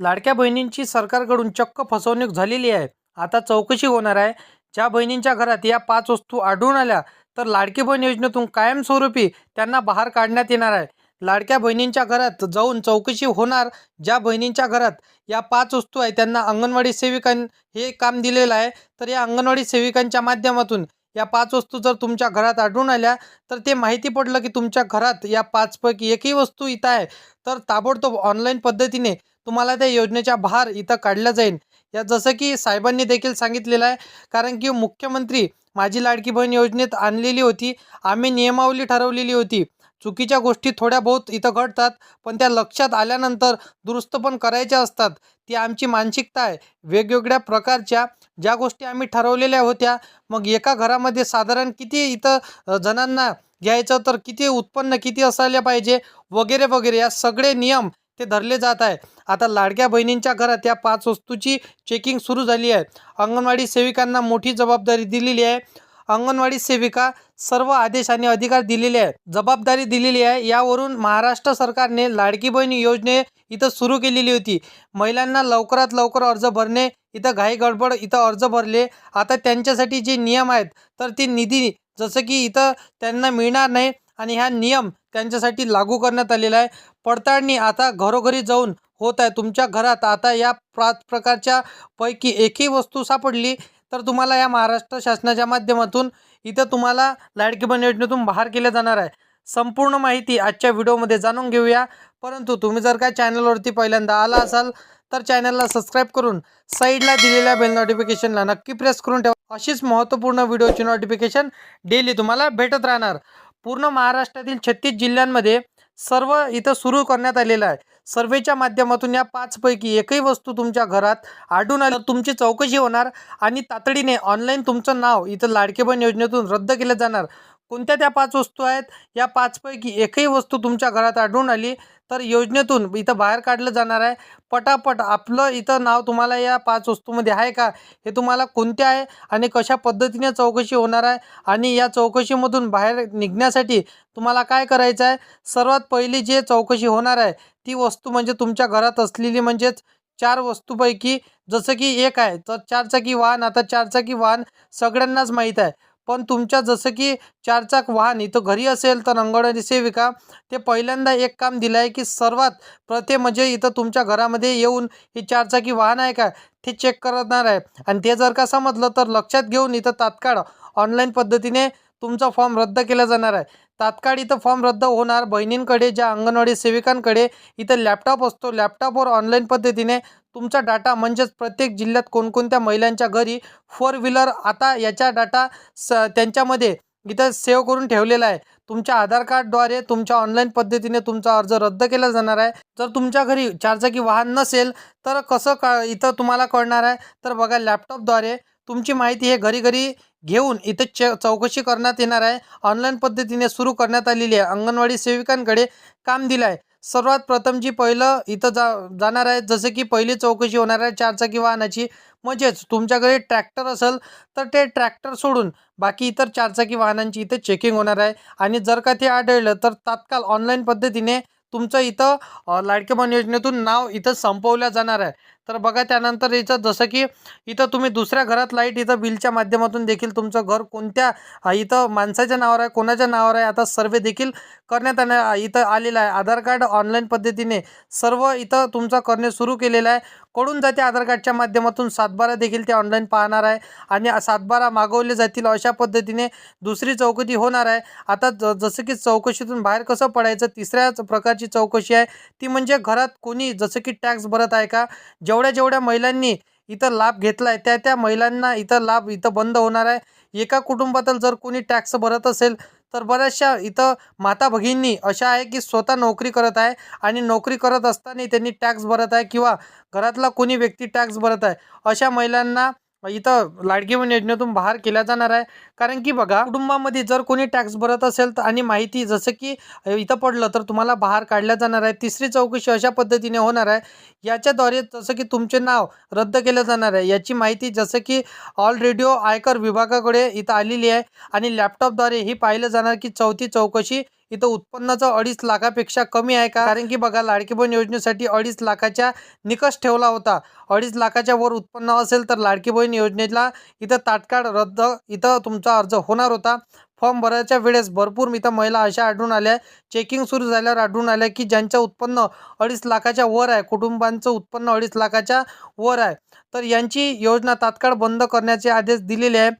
लाडक्या बहिणींची सरकारकडून चक्क फसवणूक झालेली आहे. आता चौकशी होणार आहे. ज्या बहिणींच्या घरात या पाच वस्तू आढळून आल्या तर लाडकी बहीण योजनेतून कायमस्वरूपी त्यांना बाहेर काढण्यात येणार आहे. लाडक्या बहिणींच्या घरात जाऊन चौकशी होणार ज्या बहिणींच्या घरात या पाच वस्तू आहे त्यांना अंगणवाडी सेविकां हे काम दिलेलं आहे तर या अंगणवाडी सेविकांच्या माध्यमातून या पाच वस्तू जर तुमच्या घरात आढळून आल्या तर ते माहिती पडलं की तुमच्या घरात या पाचपैकी एकही वस्तू इथं आहे. तर ताबडतोब ऑनलाईन पद्धतीने तुम्हाला त्या योजनेच्या बाहेर इथं काढला जाईल. या जसं की साहेबांनी देखील सांगितलेलं आहे कारण की मुख्यमंत्री माझी लाडकी बहीण योजनेत आणलेली होती आम्ही नियमावली ठरवलेली होती. चुकीच्या गोष्टी थोड्या बहुत इथं घडतात पण त्या लक्षात आल्यानंतर दुरुस्त पण करायच्या असतात. ती आमची मानसिकता आहे. वेगवेगळ्या प्रकारच्या ज्या गोष्टी आम्ही ठरवलेल्या होत्या मग एका घरामध्ये साधारण किती इथं जणांना घ्यायचं तर किती उत्पन्न किती असायला पाहिजे वगैरे वगैरे या सगळे नियम ते धरले जात आहे. आता लाडक्या बहिणींच्या घरात या पाच वस्तूची चेकिंग सुरू झाली आहे. अंगणवाडी सेविकांना मोठी जबाबदारी दिलेली आहे. अंगणवाडी सेविका सर्व आदेश आणि अधिकार दिलेले आहे जबाबदारी दिलेली आहे. यावरून महाराष्ट्र सरकारने लाडकी बहीण योजने इथं सुरू केलेली होती. महिलांना लवकरात लवकर अर्ज भरणे इथं घाई गडबड इथं अर्ज भरले. आता त्यांच्यासाठी जे नियम आहेत तर ते निधी जसं की इथं त्यांना मिळणार नाही आणि हा नियम त्यांच्यासाठी लागू करण्यात आलेला आहे. पडताळणी आता घरोघरी जाऊन होत आहे. तुमच्या घरात आता या पाच प्रकारच्या पैकी एकही वस्तू सापडली तर तुम्हाला या महाराष्ट्र शासनाच्या माध्यमातून इथं तुम्हाला लाडकी योजनेतून बाहेर केलं जाणार आहे. संपूर्ण माहिती आजच्या व्हिडिओमध्ये जाणून घेऊया. परंतु तुम्ही जर का चॅनलवरती पहिल्यांदा आला असाल तर चॅनलला सबस्क्राईब करून साईडला दिलेल्या बेल नोटिफिकेशनला नक्की प्रेस करून ठेवा. अशीच महत्त्वपूर्ण व्हिडिओची नोटिफिकेशन डेली तुम्हाला भेटत राहणार. पूर्ण महाराष्ट्रातील छत्तीस जिल्ह्यांमध्ये सर्व इथं सुरू करण्यात आलेलं आहे. सर्वेच्या माध्यमातून या पाचपैकी एकही वस्तू तुमच्या घरात आढळून आलं तुमची चौकशी होणार आणि तातडीने ऑनलाईन तुमचं नाव इथं लाडकेबन योजनेतून रद्द केलं जाणार. कोणत्या त्या पाच वस्तू आहेत? या पाचपैकी एकही वस्तू तुमच्या घरात आढळून आली तर योजनेतून इथं बाहेर काढलं जाणार आहे. पटापट आपलं इथं नाव तुम्हाला या पाच वस्तूमध्ये आहे का? हे तुम्हाला कोणते आहे आणि कशा पद्धतीने चौकशी होणार आहे? आणि या चौकशीमधून बाहेर निघण्यासाठी तुम्हाला काय करायचं आहे? सर्वात पहिली जे चौकशी होणार आहे ती वस्तू म्हणजे तुमच्या घरात असलेली म्हणजेच चार वस्तूपैकी जसं की एक आहे तर चारचाकी वाहन आता चारचाकी वाहन सगळ्यांनाच माहीत आहे. पण तुमच्या जसं की चारचाक वाहन इथं घरी असेल तर अंगणवाडी सेविका ते पहिल्यांदा एक काम दिलं आहे की सर्वात प्रथे म्हणजे इथं तुमच्या घरामध्ये येऊन ही चारचाकी वाहन आहे का ते चेक करणार आहे. आणि ते जर का समजलं तर लक्षात घेऊन इथं तात्काळ ऑनलाईन पद्धतीने तुमचा फॉर्म रद्द केला जाणार आहे. तात्काळ इथं फॉर्म रद्द होणार. बहिणींकडे ज्या अंगणवाडी सेविकांकडे इथं लॅपटॉप असतो लॅपटॉपवर ऑनलाईन पद्धतीने तुमचा डाटा म्हणजेच प्रत्येक जिल्ह्यात कोणकोणत्या महिलांच्या घरी फोर व्हीलर आता याचा डाटा स त्यांच्यामध्ये इथं सेव्ह करून ठेवलेला आहे. तुमच्या आधार कार्डद्वारे तुमच्या ऑनलाईन पद्धतीने तुमचा अर्ज रद्द केला जाणार आहे. जर तुमच्या घरी चारचाकी वाहन नसेल तर कसं का इथं तुम्हाला कळणार आहे. तर बघा लॅपटॉपद्वारे तुमची माहिती हे घरी घरी घेऊन इथे च चौकशी करण्यात येणार आहे. ऑनलाईन पद्धतीने सुरू करण्यात आलेली आहे. अंगणवाडी सेविकांकडे काम दिलं आहे सर्वात प्रथम जी पहिलं इथं जा जाणार आहे जसं की पहिली चौकशी होणार आहे चारचाकी वाहनाची म्हणजेच तुमच्याकडे ट्रॅक्टर असेल तर ते ट्रॅक्टर सोडून बाकी इतर चारचाकी वाहनांची इथे चेकिंग होणार आहे. आणि जर का ते आढळलं तर तात्काळ ऑनलाईन पद्धतीने तुमचं इथं अ, लाडके योजनेतून नाव इथं संपवलं जाणार आहे. तर बघा त्यानंतर इथं जसं की इथं तुम्ही दुसऱ्या घरात लाइट इथं बिलच्या माध्यमातून देखील तुमचं घर कोणत्या इथं माणसाच्या नावावर आहे कोणाच्या नावावर आहे आता सर्वे देखील करण्यात येणार इथं आलेलं आहे. आधार कार्ड ऑनलाईन पद्धतीने सर्व इथं तुमचं करणे सुरू केलेलं आहे. कडून जाते आधार कार्डच्या माध्यमातून सातबारा देखील ते ऑनलाईन पाहणार आहे. आणि सातबारा मागवले जातील अशा पद्धतीने दुसरी चौकशी होणार आहे. आता ज जसं की चौकशीतून बाहेर कसं पडायचं तिसऱ्याच प्रकारची चौकशी आहे. ती म्हणजे घरात कोणी जसं की टॅक्स भरत आहे का जेवढ्या जेवढ्या महिलांनी इथं लाभ घेतला आहे त्या त्या महिलांना इथं लाभ इथं बंद होणार आहे. एका कुटुंबातील जर कोणी टॅक्स भरत असेल तर बऱ्याचशा इथं माता भगिनी अशा आहे की स्वतः नोकरी करत आहे आणि नोकरी करत असताना त्यांनी टॅक्स भरत आहे किंवा घरातला कोणी व्यक्ती टॅक्स भरत आहे. अशा महिलांना इथं लाडकी बहीण योजनेतून बाहेर केल्या जाणार आहे. कारण की बघा कुटुंबामध्ये जर कोणी टॅक्स भरत असेल तर आणि माहिती जसं की इथं पडलं तर तुम्हाला बाहेर काढल्या जाणार आहे. तिसरी चौकशी अशा पद्धतीने होणार आहे. याच्याद्वारे जसं की तुमचे नाव रद्द केलं जाणार आहे. याची माहिती जसं की ऑल रेडिओ आयकर विभागाकडे इथं आलेली आहे. आणि लॅपटॉपद्वारे ही पाहिलं जाणार की चौथी चौकशी इथं उत्पन्नाचं अडीच लाखापेक्षा कमी आहे का? कारण की बघा लाडकी बहीण योजनेसाठी अडीच लाखाच्या निकष ठेवला होता. अडीच लाखाच्या वर उत्पन्न असेल तर लाडकी बहीण योजनेला इथं तात्काळ रद्द इथं तुमचा अर्ज होणार होता. फॉर्म भरायच्या वेळेस भरपूर इथं महिला अशा आढळून आल्या. चेकिंग सुरू झाल्यावर आढळून आल्या की ज्यांचं उत्पन्न अडीच लाखाच्या वर आहे कुटुंबांचं उत्पन्न अडीच लाखाच्या वर आहे तर यांची योजना तात्काळ बंद करण्याचे आदेश दिलेले आहे.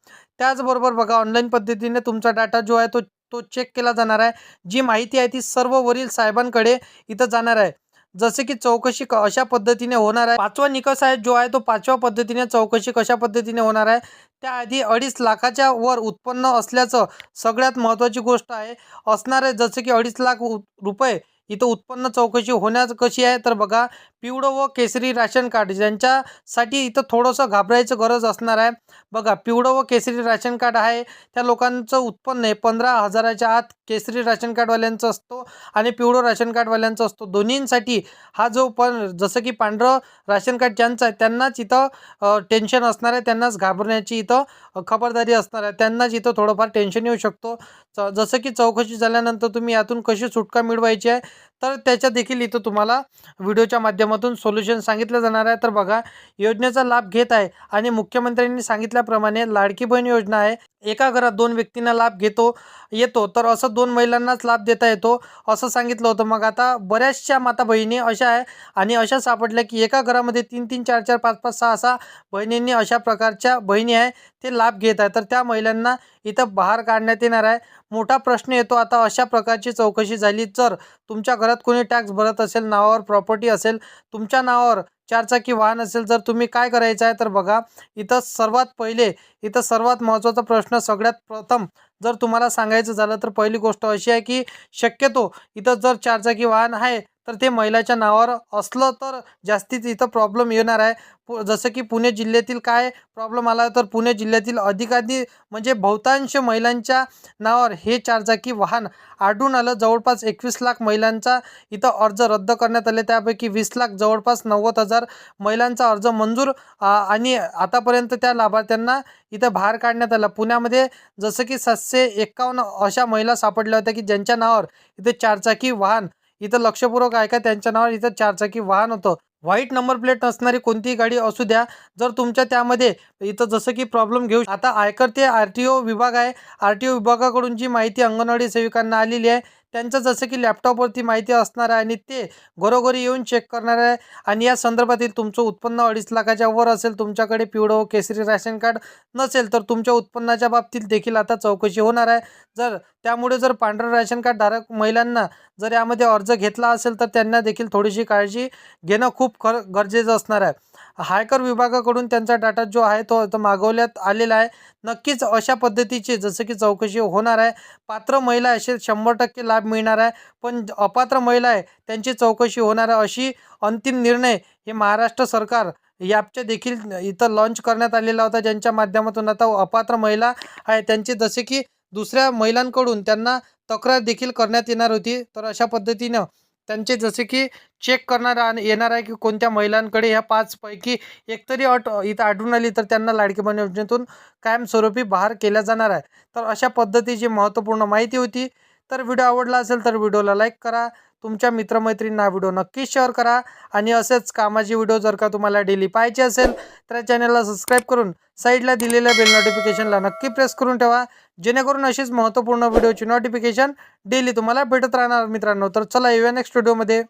त्याचबरोबर बघा ऑनलाईन पद्धतीने तुमचा डाटा जो आहे तो तो चेक केला जाणार आहे. जी माहिती आहे ती सर्व वरील साहेबांकडे इथं जाणार आहे. जसे की चौकशी क- अशा पद्धतीने होणार आहे. पाचवा निकष आहे जो आहे तो पाचव्या पद्धतीने चौकशी कशा पद्धतीने होणार आहे. त्याआधी अडीच लाखाच्या वर उत्पन्न असल्याचं सगळ्यात महत्त्वाची गोष्ट आहे. असणार आहे जसं की अडीच लाख रुपये इथं उत्पन्न चौकशी होण्यास कशी आहे? तर बघा पिवळं व केसरी राशन कार्ड. ज्यांच्यासाठी इथं थोडंसं घाबरायचं गरज असणार आहे. बघा पिवळं व केसरी राशन कार्ड आहे. त्या लोकांचं उत्पन्न आहे पंधरा हजाराच्या आत केसरी राशन कार्डवाल्यांचं असतो आणि पिवळं राशन कार्डवाल्यांचं असतो. दोन्हींसाठी हा जो पण जसं की पांढरं राशन कार्ड ज्यांचं आहे त्यांनाच इथं टेन्शन असणार आहे. त्यांनाच घाबरण्याची इथं खबरदारी असणार आहे. त्यांनाच इथं थोडंफार टेन्शन येऊ शकतो. च जसं की चौकशी झाल्यानंतर तुम्ही यातून कशी सुटका मिळवायची आहे तर त्याच्या देखील इथं तुम्हाला व्हिडिओच्या माध्यमातून सोल्युशन सांगितलं जाणार आहे. तर बघा योजनेचा लाभ घेत आहे आणि मुख्यमंत्र्यांनी सांगितल्याप्रमाणे लाडकी बहीण योजना आहे. एका घरात दोन व्यक्तींना लाभ घेतो येतो. तर असं दोन महिलांनाच लाभ देता येतो असं सांगितलं होतं. मग आता बऱ्याचशा माता बहिणी अशा आहे आणि अशा सापडल्या की एका घरामध्ये तीन तीन चार चार पाच पाच सहा सहा बहिणींनी अशा प्रकारच्या बहिणी आहे ते लाभ घेत आहे. तर त्या महिलांना इथं बाहेर काढण्यात येणार आहे. मोठा प्रश्न येतो आता अशा प्रकारची चौकशी झाली जर तुमच्या घरात कोणी टॅक्स भरत असेल नावावर प्रॉपर्टी असेल तुमच्या नावावर चारचाकी वाहन असेल जर तुम्ही काय करायचं आहे तर बघा. इथं सर्वात पहिले इथं सर्वात महत्त्वाचा प्रश्न सगळ्यात प्रथम जर तुम्हाला सांगायचं झालं तर पहिली गोष्ट अशी आहे की शक्यतो इथं जर चारचाकी वाहन आहे तर ते महिलाच्या नावावर असलं तर जास्तीत इथं प्रॉब्लेम येणार आहे. पु जसं की पुणे जिल्ह्यातील काय प्रॉब्लेम आला तर पुणे जिल्ह्यातील अधिकाधिक म्हणजे बहुतांश महिलांच्या नावावर हे चारचाकी वाहन आढळून आलं. जवळपास एकवीस लाख महिलांचा इथं अर्ज रद्द करण्यात आले. त्यापैकी वीस लाख जवळपास नव्वद हजार महिलांचा अर्ज मंजूर आणि आतापर्यंत त्या लाभार्थ्यांना इथं बाहेर काढण्यात आला. पुण्यामध्ये जसं की सातशे एक्कावन्न अशा महिला सापडल्या होत्या की ज्यांच्या नावावर इथे चारचाकी वाहन इथं लक्षपूर्वक ऐका त्यांच्या नावावर इथं चारचाकी वाहन होतं. व्हाईट नंबर प्लेट नसणारी कोणतीही गाडी असू द्या जर तुमच्या त्यामध्ये इथं जसं की प्रॉब्लेम घेऊ आता आयकर ते आर टी ओ विभाग आहे. आर टी ओ विभागाकडून जी माहिती अंगणवाडी सेविकांना आलेली आहे. त्यांचं जसं की लॅपटॉपवरती माहिती असणार आहे आणि ते घरोघरी येऊन चेक करणार आहे. आणि या संदर्भातील तुमचं उत्पन्न अडीच लाखाच्या वर असेल तुमच्याकडे पिवळं केसरी राशन कार्ड नसेल तर तुमच्या उत्पन्नाच्या बाबतीत देखील आता चौकशी होणार आहे. जर त्यामुळे जर पांढरं राशन कार्ड धारक महिलांना जर यामध्ये अर्ज घेतला असेल तर त्यांना देखील थोडीशी काळजी घेणं खूप खर गरजेचं असणार आहे. हायकर विभागाकडून त्यांचा डाटा जो आहे तो आता मागवण्यात आलेला आहे. नक्कीच अशा पद्धतीची जसं की चौकशी होणार आहे. पात्र महिला असे शंभर टक्के लाभ मिळणार आहे. पण अपात्र महिला आहे त्यांची चौकशी होणार आहे अशी अंतिम निर्णय हे महाराष्ट्र सरकार यापच्या देखील इथं लॉन्च करण्यात आलेला होता. ज्यांच्या माध्यमातून आता अपात्र महिला आहे त्यांचे जसे की दुसऱ्या महिलांकडून त्यांना तक्रार देखील करण्यात येणार होती. तर अशा पद्धतीनं त्यांचे जसे की चेक करणार आणि येणार आहे की कोणत्या महिलांकडे ह्या पाचपैकी एकतरी अट इथं आढळून आली तर त्यांना लाडकी योजनेतून कायमस्वरूपी बाहेर केल्या जाणार आहे. तर अशा पद्धतीची महत्त्वपूर्ण माहिती होती. तर व्हिडिओ आवडला असेल तर व्हिडिओला लाईक करा. तुमच्या मित्रमैत्रींना व्हिडिओ नक्की शेअर करा. आणि असेच कामाची व्हिडिओ जर का तुम्हाला डेली पाहिजे असेल तर चॅनलला सबस्क्राईब करून साईडला दिलेल्या बेल नोटिफिकेशनला नक्की प्रेस करून ठेवा. जेणेकरून अशीच महत्त्वपूर्ण व्हिडिओची नोटिफिकेशन डेली तुम्हाला भेटत राहणार मित्रांनो. तर चला येऊया नेक्स्ट व्हिडिओमध्ये